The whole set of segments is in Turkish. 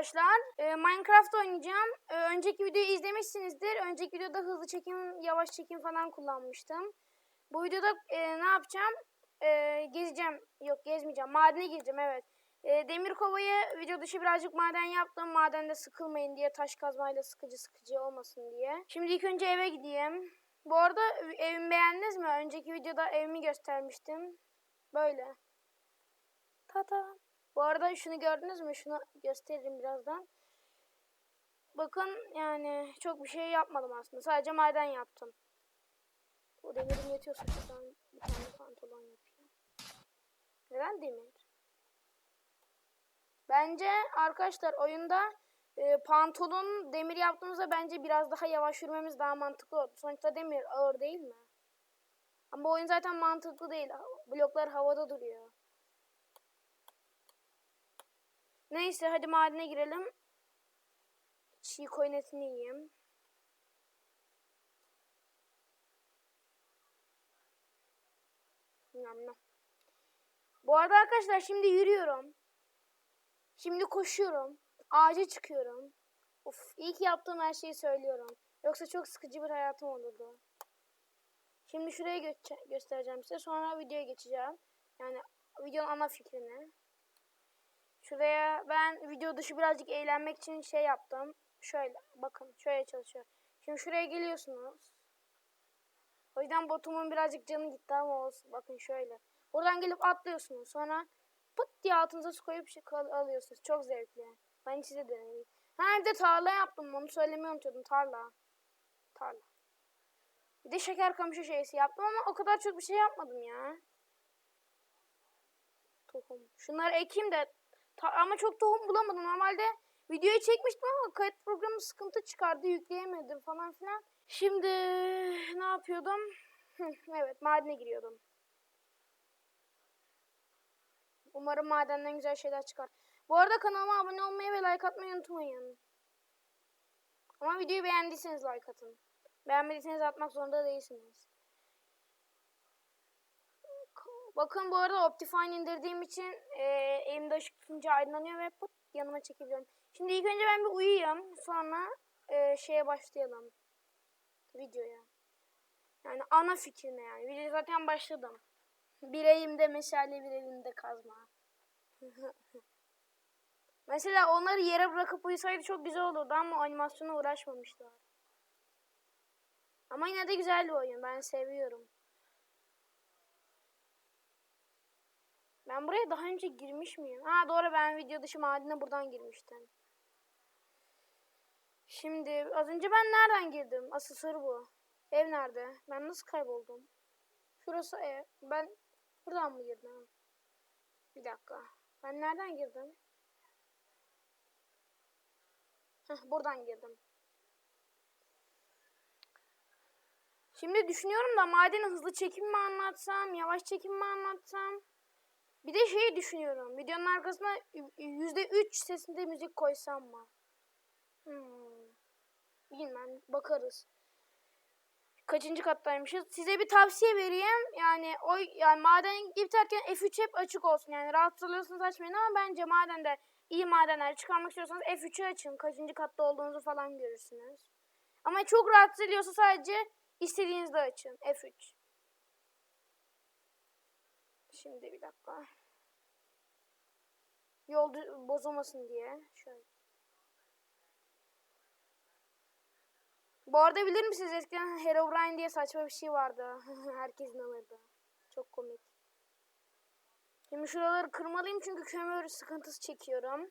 arkadaşlar. Ee, Minecraft oynayacağım. Ee, önceki videoyu izlemişsinizdir. Önceki videoda hızlı çekim, yavaş çekim falan kullanmıştım. Bu videoda e, ne yapacağım? Ee, gezeceğim. Yok gezmeyeceğim. Madene gireceğim evet. Ee, demir kovayı video dışı birazcık maden yaptım. Madende sıkılmayın diye taş kazmayla sıkıcı sıkıcı olmasın diye. Şimdi ilk önce eve gideyim. Bu arada evimi beğendiniz mi? Önceki videoda evimi göstermiştim. Böyle. Tata. Bu arada şunu gördünüz mü? Şunu gösteririm birazdan. Bakın yani çok bir şey yapmadım aslında. Sadece maden yaptım. O demirim yetiyorsa şuradan bir tane pantolon yapayım. Neden demir? Bence arkadaşlar oyunda e, pantolon demir yaptığımızda bence biraz daha yavaş yürümemiz daha mantıklı oldu. Sonuçta demir ağır değil mi? Ama oyun zaten mantıklı değil. Bloklar havada duruyor. Neyse hadi madene girelim. Çiğ koyun etini yiyeyim. Yam. Bu arada arkadaşlar şimdi yürüyorum. Şimdi koşuyorum. Ağaca çıkıyorum. Uf, iyi ki yaptığım her şeyi söylüyorum. Yoksa çok sıkıcı bir hayatım olurdu. Şimdi şuraya gö- göstereceğim size. Sonra videoya geçeceğim. Yani videonun ana fikrini. Şuraya ben video dışı birazcık eğlenmek için şey yaptım. Şöyle bakın şöyle çalışıyor. Şimdi şuraya geliyorsunuz. O yüzden botumun birazcık canı gitti ama olsun. Bakın şöyle. Buradan gelip atlıyorsunuz. Sonra pıt diye altınıza su koyup şey alıyorsunuz. Çok zevkli. Ben size deneyeyim. Ha bir de tarla yaptım. Onu söylemeyi unutuyordum. Tarla. Tarla. Bir de şeker kamışı şeysi yaptım ama o kadar çok bir şey yapmadım ya. Tohum. Şunları ekeyim de ta- ama çok tohum bulamadım. Normalde videoyu çekmiştim ama kayıt programı sıkıntı çıkardı. Yükleyemedim falan filan. Şimdi ne yapıyordum? Evet madene giriyordum. Umarım madenden güzel şeyler çıkar. Bu arada kanalıma abone olmayı ve like atmayı unutmayın. Ama videoyu beğendiyseniz like atın. Beğenmediyseniz atmak zorunda değilsiniz. Bakın bu arada Optifine indirdiğim için e, elimde ışık tutunca aydınlanıyor ve pıt yanıma çekebiliyorum. Şimdi ilk önce ben bir uyuyayım. Sonra e, şeye başlayalım. Videoya. Yani ana fikrine yani. Video zaten başladım. Bir elimde meşale bir elimde kazma. Mesela onları yere bırakıp uyusaydı çok güzel olurdu ama animasyona uğraşmamışlar. Ama yine de güzel bir oyun. Ben seviyorum. Ben buraya daha önce girmiş miyim? Ha doğru ben video dışı madene buradan girmiştim. Şimdi az önce ben nereden girdim? Asıl soru bu. Ev nerede? Ben nasıl kayboldum? Şurası ev. Ben buradan mı girdim? Bir dakika. Ben nereden girdim? Heh, buradan girdim. Şimdi düşünüyorum da madeni hızlı çekim mi anlatsam, yavaş çekim mi anlatsam? Bir de şeyi düşünüyorum. Videonun arkasına yüzde üç sesinde müzik koysam mı? Hmm. Bilmem bakarız. Kaçıncı kattaymışız? Size bir tavsiye vereyim. Yani o yani maden biterken F3 hep açık olsun. Yani rahatsız oluyorsanız açmayın ama bence madende iyi madenler çıkarmak istiyorsanız F3'ü açın. Kaçıncı katta olduğunuzu falan görürsünüz. Ama çok rahatsız ediyorsa sadece istediğinizde açın. F3. Şimdi bir dakika. Yol bozulmasın diye. Şöyle. Bu arada bilir misiniz eskiden Herobrine diye saçma bir şey vardı. Herkes inanırdı. Çok komik. Şimdi şuraları kırmalıyım çünkü kömür sıkıntısı çekiyorum.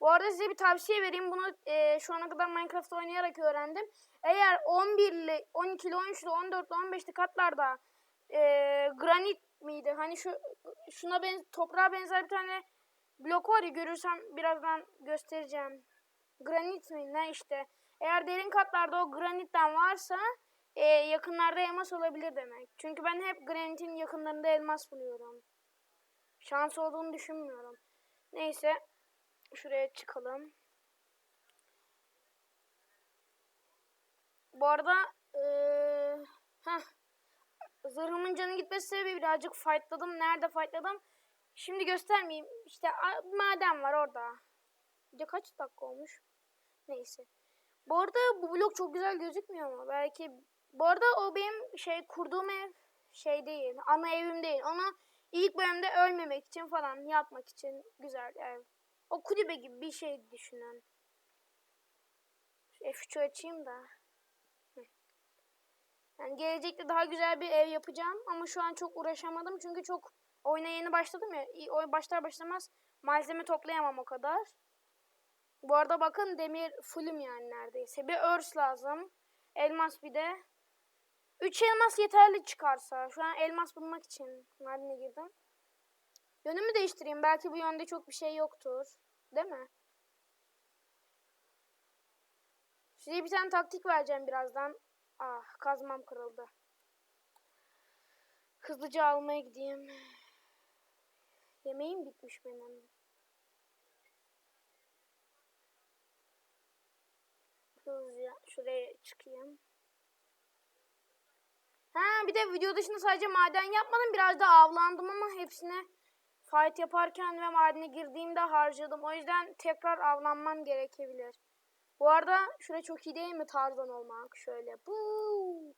Bu arada size bir tavsiye vereyim. Bunu e, şu ana kadar Minecraft oynayarak öğrendim. Eğer 11'li, 12'li, 13'lü, 14'lü, 15'li katlarda e, granit miydi? Hani şu şuna ben toprağa benzer bir tane blok var ya görürsem birazdan göstereceğim. Granit mi ne işte. Eğer derin katlarda o granitten varsa e, yakınlarda elmas olabilir demek. Çünkü ben hep granitin yakınlarında elmas buluyorum. Şans olduğunu düşünmüyorum. Neyse şuraya çıkalım. Bu arada eee heh, zırhımın canı gitmesi sebebi birazcık fightladım. Nerede fightladım? Şimdi göstermeyeyim. İşte maden var orada. Bir kaç dakika olmuş? Neyse. Bu arada bu blok çok güzel gözükmüyor ama belki bu arada o benim şey kurduğum ev şey değil. Ana evim değil. Onu ilk bölümde ölmemek için falan yapmak için güzel ev. O kulübe gibi bir şey düşünün. Şu F3'ü açayım da. Yani gelecekte daha güzel bir ev yapacağım ama şu an çok uğraşamadım çünkü çok oyuna yeni başladım ya. İyi- Oy başlar başlamaz malzeme toplayamam o kadar. Bu arada bakın demir fullüm yani neredeyse. Bir örs lazım. Elmas bir de. 3 elmas yeterli çıkarsa. Şu an elmas bulmak için madene girdim. Yönümü değiştireyim. Belki bu yönde çok bir şey yoktur. Değil mi? Size bir tane taktik vereceğim birazdan. Ah kazmam kırıldı. Hızlıca almaya gideyim. Yemeğim bitmiş benim. Hızlıca şuraya çıkayım. Ha bir de video dışında sadece maden yapmadım. Biraz da avlandım ama hepsine fight yaparken ve madene girdiğimde harcadım. O yüzden tekrar avlanmam gerekebilir. Bu arada şuraya çok iyi değil mi Tarzan olmak? Şöyle. Buu.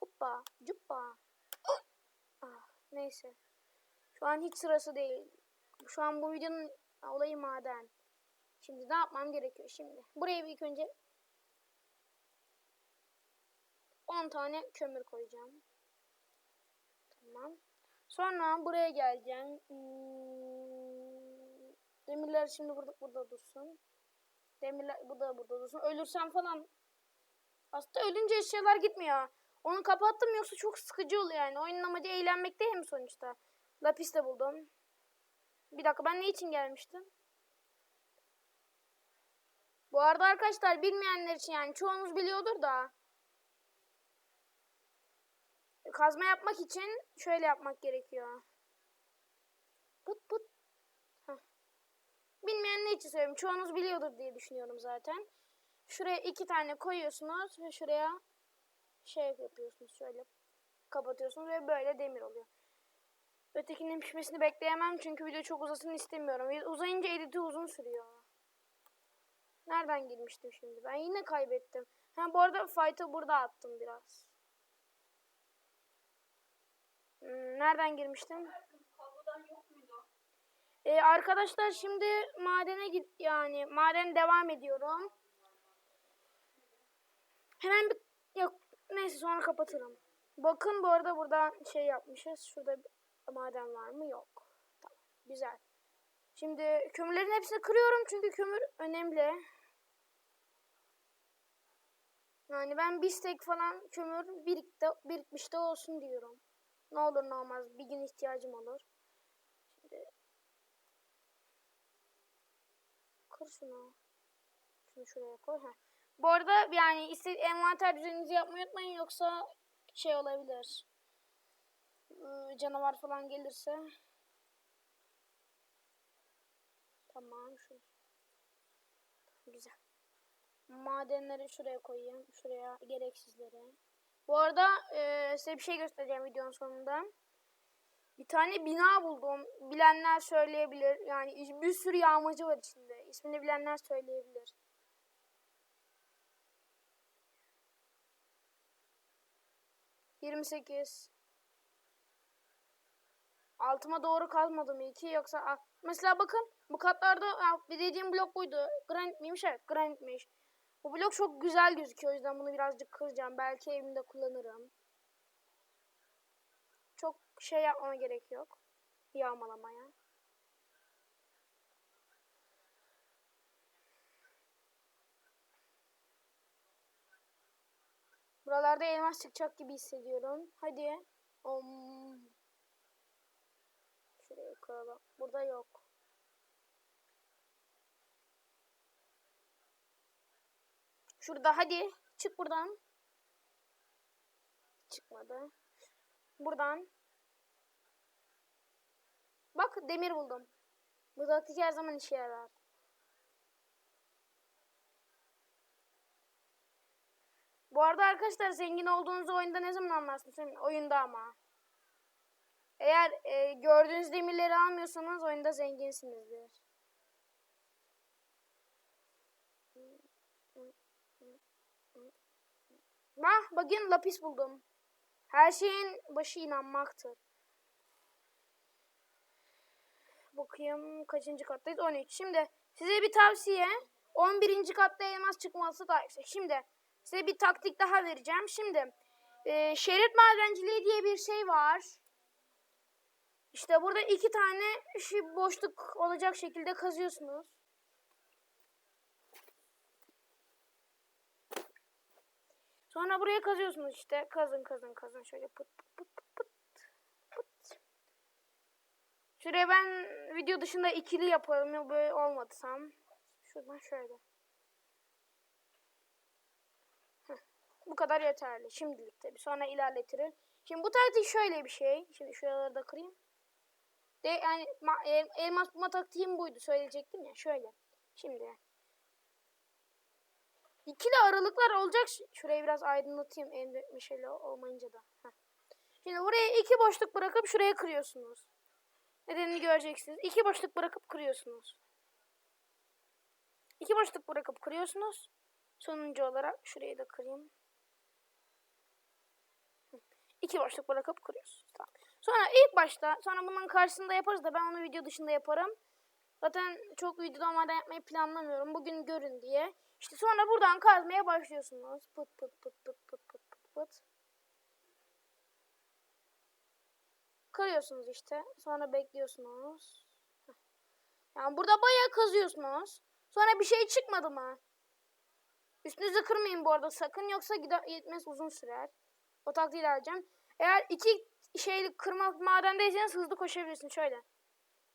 Hoppa. Cuppa. Ah, neyse. Şu an hiç sırası değil. Şu an bu videonun olayı maden. Şimdi ne yapmam gerekiyor şimdi? Buraya ilk önce 10 tane kömür koyacağım. Tamam. Sonra buraya geleceğim. Hmm, Demirler şimdi burada burada dursun. Demirler bu da burada dursun. Ölürsem falan. Aslında ölünce eşyalar gitmiyor. Onu kapattım yoksa çok sıkıcı oluyor yani. Oyunun amacı eğlenmek değil mi sonuçta? Lapis de buldum. Bir dakika ben ne için gelmiştim? Bu arada arkadaşlar bilmeyenler için yani çoğunuz biliyordur da. Kazma yapmak için şöyle yapmak gerekiyor. Put put. Heh. Bilmeyen ne için söylüyorum. Çoğunuz biliyordur diye düşünüyorum zaten. Şuraya iki tane koyuyorsunuz ve şuraya şey yapıyorsunuz şöyle kapatıyorsunuz ve böyle demir oluyor. Ötekinin pişmesini bekleyemem çünkü video çok uzasın istemiyorum. Uzayınca editi uzun sürüyor. Nereden girmiştim şimdi? Ben yine kaybettim. Ha bu arada fight'ı burada attım biraz. Hmm, nereden girmiştim? Ee, arkadaşlar şimdi madene git yani maden devam ediyorum. Hemen bir yok neyse sonra kapatırım. Bakın bu arada burada şey yapmışız. Şurada maden var mı? Yok. Tamam. Güzel. Şimdi kömürlerin hepsini kırıyorum çünkü kömür önemli. Yani ben bir stek falan kömür birikte, birikmiş de olsun diyorum. Ne olur ne olmaz bir gün ihtiyacım olur. Şimdi kır şunu. Şunu şuraya koy. Heh. Bu arada yani iste envanter düzeninizi yapmayı unutmayın yoksa şey olabilir. Ee, Canavar falan gelirse. Tamam şu. Güzel. Madenleri şuraya koyayım. Şuraya gereksizleri. Bu arada e, size bir şey göstereceğim videonun sonunda. Bir tane bina buldum. Bilenler söyleyebilir. Yani bir sürü yağmacı var içinde. İsmini bilenler söyleyebilir. Yirmi sekiz. Altıma doğru kazmadım iyi ki yoksa ah, mesela bakın bu katlarda ah, bir dediğim blok buydu. Granit miymiş? Evet granitmiş. Bu blok çok güzel gözüküyor o yüzden bunu birazcık kıracağım. Belki evimde kullanırım. Çok şey yapmama gerek yok. Yağmalamaya. Buralarda elmas çıkacak gibi hissediyorum. Hadi. Om. Şuraya koyalım. Burada yok. Şurada hadi. Çık buradan. Çıkmadı. Buradan. Bak demir buldum. Bu taktik her zaman işe yarar. Bu arada arkadaşlar zengin olduğunuzu oyunda ne zaman anlarsınız? Oyunda ama. Eğer e, gördüğünüz demirleri almıyorsanız oyunda zenginsinizdir. Mah bakın lapis buldum. Her şeyin başı inanmaktır. Bakayım kaçıncı kattayız? 13. Şimdi size bir tavsiye. 11. katta elmas çıkması daha yüksek. Şimdi size bir taktik daha vereceğim. Şimdi e, şerit madenciliği diye bir şey var. İşte burada iki tane şu boşluk olacak şekilde kazıyorsunuz. Sonra buraya kazıyorsunuz işte. Kazın kazın kazın şöyle pıt pıt pıt pıt pıt. Şuraya ben video dışında ikili yaparım ya böyle olmadı tam. Şuradan şöyle. Bu kadar yeterli şimdilik tabii. Sonra ilerletirim. Şimdi bu taktik şöyle bir şey. Şimdi şuraları da kırayım. De yani ma- el- elmas bulma taktiğim buydu söyleyecektim ya. Şöyle. Şimdi. İkili aralıklar olacak. Şurayı biraz aydınlatayım. Elimde meşale olmayınca da. Heh. Şimdi buraya iki boşluk bırakıp şuraya kırıyorsunuz. Nedenini göreceksiniz. İki boşluk bırakıp kırıyorsunuz. İki boşluk bırakıp kırıyorsunuz. Sonuncu olarak şurayı da kırayım. İki boşluk bırakıp kırıyorsunuz. Tamam. Sonra ilk başta, sonra bunun karşısında yaparız da ben onu video dışında yaparım. Zaten çok videoda olmadan yapmayı planlamıyorum. Bugün görün diye. İşte sonra buradan kazmaya başlıyorsunuz. Pıt pıt pıt pıt pıt pıt pıt pıt. Kırıyorsunuz işte. Sonra bekliyorsunuz. Yani burada bayağı kazıyorsunuz. Sonra bir şey çıkmadı mı? Üstünüzü kırmayın bu arada sakın. Yoksa gider, yetmez uzun sürer. O taktiği vereceğim. Eğer iki şeylik kırma madendeyseniz hızlı koşabilirsiniz. Şöyle.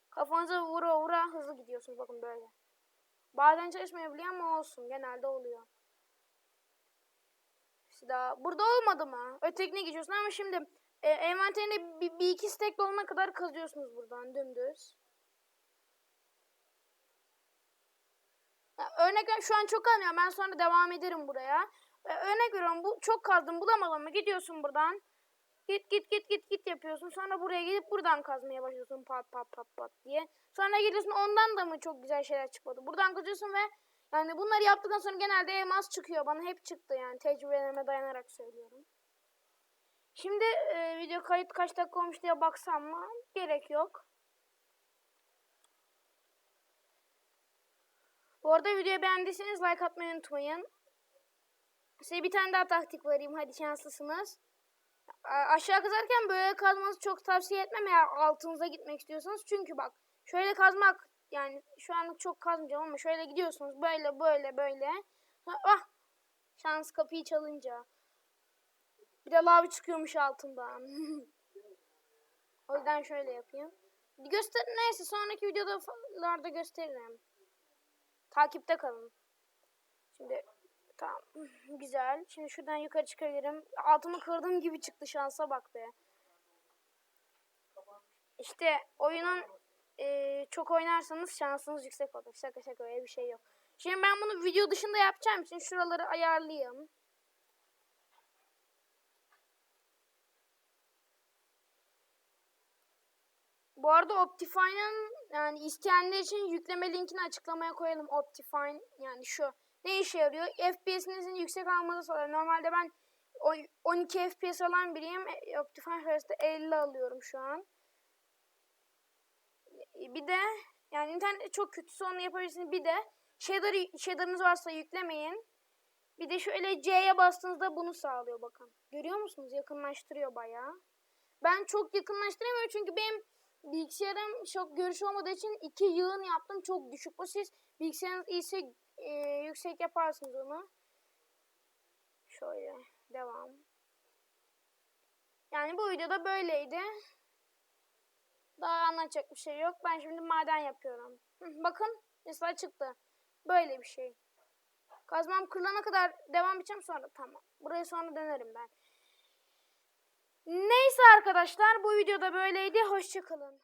Kafanıza vura vura hızlı gidiyorsunuz. Bakın böyle. Bazen çalışmayabiliyor ama olsun. Genelde oluyor. İşte daha burada olmadı mı? Ötekine geçiyorsun ama şimdi e, envanterinde bir, bir iki stack dolana kadar kazıyorsunuz buradan dümdüz. Örnek şu an çok kalmıyor. Ben sonra devam ederim buraya. E, örnek veriyorum bu çok kazdım bulamadım mı? Gidiyorsun buradan. Git git git git git yapıyorsun. Sonra buraya gelip buradan kazmaya başlıyorsun pat pat pat pat diye. Sonra geliyorsun ondan da mı çok güzel şeyler çıkmadı. Buradan kazıyorsun ve yani bunları yaptıktan sonra genelde elmas çıkıyor. Bana hep çıktı yani tecrübelerime dayanarak söylüyorum. Şimdi e, video kayıt kaç dakika olmuş diye baksam mı? Gerek yok. Bu arada videoyu beğendiyseniz like atmayı unutmayın. Size bir tane daha taktik vereyim. Hadi şanslısınız. Aşağı kazarken böyle kazmanızı çok tavsiye etmem eğer altınıza gitmek istiyorsanız. Çünkü bak şöyle kazmak yani şu anlık çok kazmayacağım ama şöyle gidiyorsunuz böyle böyle böyle. Ah şans kapıyı çalınca. Bir de lav çıkıyormuş altından. o yüzden şöyle yapayım. Göster neyse sonraki videolarda gösteririm. Takipte kalın. Şimdi tamam güzel. Şimdi şuradan yukarı çıkabilirim. Altımı kırdığım gibi çıktı şansa bak be. İşte oyunun eee, çok oynarsanız şansınız yüksek olur. Şaka şaka öyle bir şey yok. Şimdi ben bunu video dışında yapacağım için şuraları ayarlayayım. Bu arada Optifine'ın yani isteyenler için yükleme linkini açıklamaya koyalım. Optifine yani şu. Ne işe yarıyor? FPS'inizin yüksek alması sağlıyor. Normalde ben o- 12 FPS alan biriyim. E, Optifine sayesinde 50 alıyorum şu an. E, Bir de yani internet çok kötüsü onu yapabilirsiniz. Bir de shader, shader'ınız varsa yüklemeyin. Bir de şöyle C'ye bastığınızda bunu sağlıyor bakın. Görüyor musunuz? Yakınlaştırıyor bayağı. Ben çok yakınlaştıramıyorum çünkü benim bilgisayarım çok görüş olmadığı için iki yığın yaptım. Çok düşük bu. Siz bilgisayarınız iyiyse e, yüksek yaparsınız onu. Şöyle devam. Yani bu videoda böyleydi. Daha anlatacak bir şey yok. Ben şimdi maden yapıyorum. Bakın mesela çıktı. Böyle bir şey. Kazmam kırılana kadar devam edeceğim sonra tamam. Buraya sonra dönerim ben. Neyse arkadaşlar bu videoda böyleydi. Hoşçakalın.